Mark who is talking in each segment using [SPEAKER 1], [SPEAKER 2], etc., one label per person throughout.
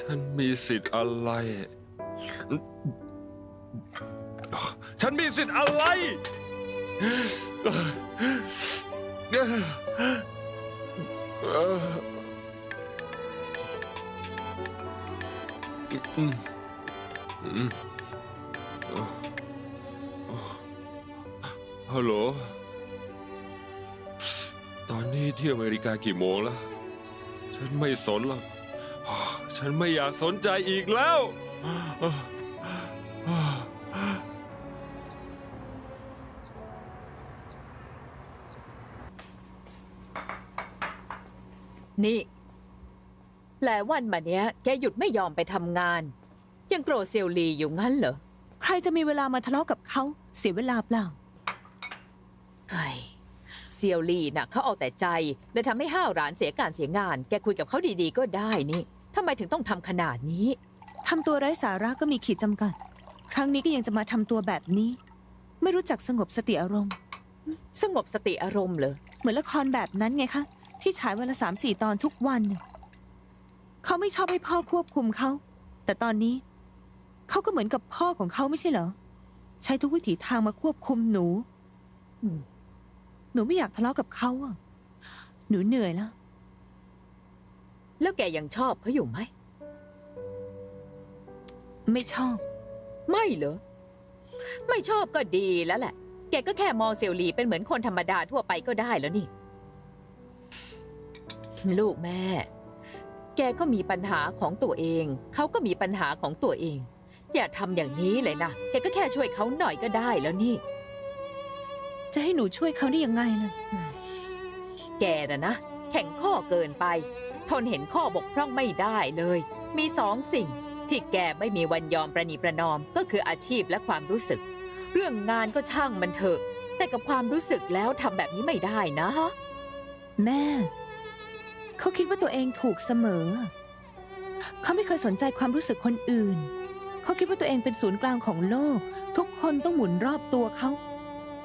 [SPEAKER 1] ฉันมีสิทธิ์อะไร ฉันมีสิทธิ์อะไร ฮัลโหล ตอนนี้ที่อเมริกากี่โมงแล้ว ฉันไม่สนหรอก ฉันไม่อยากสนใจอีกแล้ว
[SPEAKER 2] นี่ หลายวันมาเนี้ย แกหยุดไม่ยอมไปทำงาน ยังโกรธเซียวลีอยู่งั้นเหรอ
[SPEAKER 3] ใครจะมีเวลามาทะเลาะกับเขา เสียเวลาเปล่า
[SPEAKER 2] เฮ้ยเซียวลีน่ะเขาเอาแต่ใจเลยทำให้ห้าวหลานเสียการเสียงาน แกคุยกับเขาดีๆก็ได้นี่ ทำไมถึงต้องทำขนาดนี้
[SPEAKER 3] ทำตัวไร้สาระก็มีขีดจำกัด ครั้งนี้ก็ยังจะมาทำตัวแบบนี้ ไม่รู้จักสงบสติอารมณ์
[SPEAKER 2] สงบสติอารมณ์เหรอ
[SPEAKER 3] เหมือนละครแบบนั้นไงคะ ที่ฉายวันละสามสี่ตอนทุกวันน่ะเขาไม่ชอบให้พ่อควบคุมเขา แต่ตอนนี้ เขาก็เหมือนกับพ่อของเขาไม่ใช่เหรอ ใช้ทุกวิถีทางมาควบคุมหนู
[SPEAKER 2] อืม
[SPEAKER 3] หนูไม่อยากทะเลาะกับเขาอะหนูเหนื่อยแล้ว
[SPEAKER 2] แล้วแกยังชอบเขาอยู่ไหม
[SPEAKER 3] ไม่ชอบ
[SPEAKER 2] ไม่เหรอ ไม่ชอบก็ดีแล้วแหละ แกก็แค่มองเซียวลีเป็นเหมือนคนธรรมดาทั่วไปก็ได้แล้วนี่ ลูกแม่ แกก็มีปัญหาของตัวเอง เขาก็มีปัญหาของตัวเอง อย่าทำอย่างนี้เลยนะ แกก็แค่ช่วยเขาหน่อยก็ได้แล้วนี่
[SPEAKER 3] จะให้หนูช่วยเขาได้ยังไงล่ะ
[SPEAKER 2] แกน่ะนะ แข่งข้อเกินไป ทนเห็นข้อบกพร่องไม่ได้เลย มีสองสิ่ง ที่แกไม่มีวันยอมประนีประนอมก็คืออาชีพและความรู้สึก เรื่องงานก็ช่างมันเถอะ แต่กับความรู้สึกแล้วทำแบบนี้ไม่ได้นะ
[SPEAKER 3] แม่ เขาคิดว่าตัวเองถูกเสมอ เขาไม่เคยสนใจความรู้สึกคนอื่น เขาคิดว่าตัวเองเป็นศูนย์กลางของโลก ทุกคนต้องหมุนรอบตัวเขา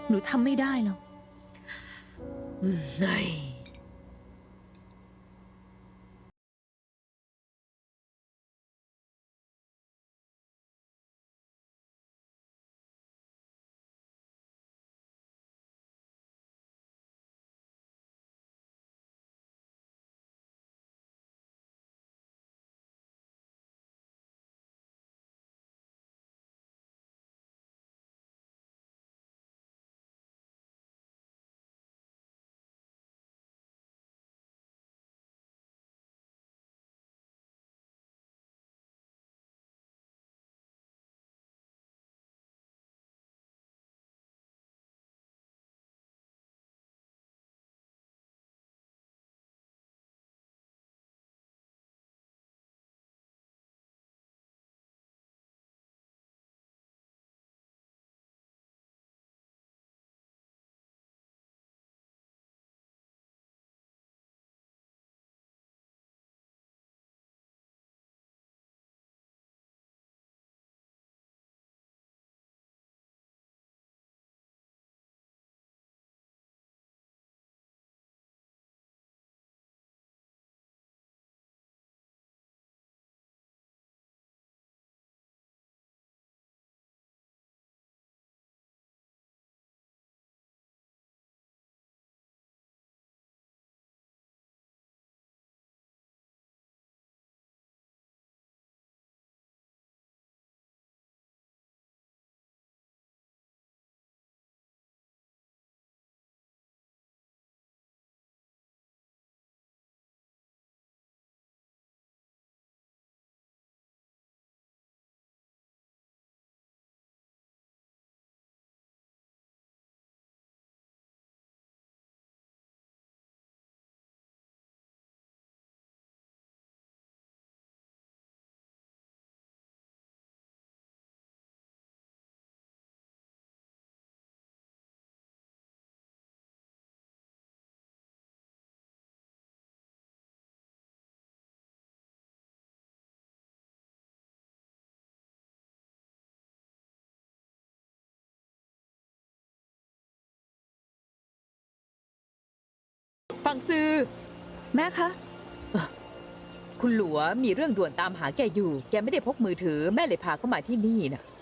[SPEAKER 3] หนูทำไม่ได้หรอก
[SPEAKER 2] อืมเฮ้ย ฟังซื้อ
[SPEAKER 3] แม่คะ
[SPEAKER 2] คุณหลัวมีเรื่องด่วนตามหาแกอยู่ แกไม่ได้พกมือถือ แม่เลยพาเข้ามาที่นี่นะ